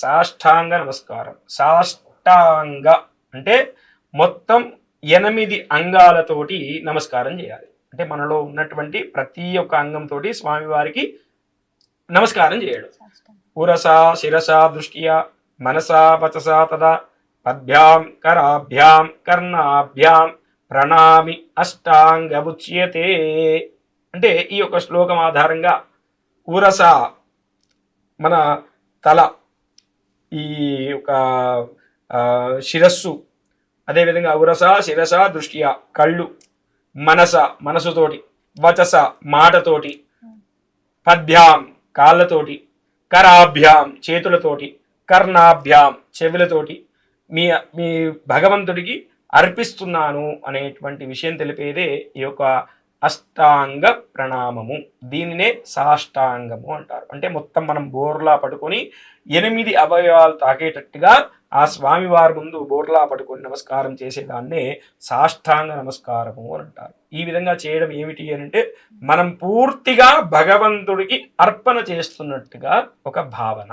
సాష్టాంగ నమస్కారం. సాష్టాంగ అంటే మొత్తం ఎనిమిది అంగాలతోటి నమస్కారం చేయాలి. అంటే మనలో ఉన్నటువంటి ప్రతి ఒక్క అంగంతో స్వామివారికి నమస్కారం చేయడం. ఉరస శిరసా దృష్ట్యా మనసా వచసా తదా పద్భ్యాం కరాభ్యాం కర్ణాభ్యాం ప్రణామి అష్టాంగ ఉచ్యతే. అంటే ఈ యొక్క శ్లోకం ఆధారంగా ఉరస మన తల ఈ యొక్క శిరస్సు. అదేవిధంగా ఉరస శిరస దృష్ట్యా కళ్ళు మనస మనసుతోటి వచస మాటతోటి పద్భ్యాం కాళ్ళతోటి కరాభ్యాం చేతులతోటి కర్ణాభ్యాం చెవులతోటి మీ మీ భగవంతుడికి అర్పిస్తున్నాను అనేటువంటి విషయం తెలిపేదే ఈ యొక్క అష్టాంగ ప్రణామము. దీనినే సాష్టాంగము అంటారు. అంటే మొత్తం మనం బోర్లా పడుకొని ఎనిమిది అవయవాలు తాకేటట్టుగా ఆ స్వామివారి ముందు బోర్లా పడుకొని నమస్కారం చేసేదాన్నే సాష్టాంగ నమస్కారము అని అంటారు. ఈ విధంగా చేయడం ఏమిటి అని అంటే మనం పూర్తిగా భగవంతుడికి అర్పణ చేస్తున్నట్టుగా ఒక భావన.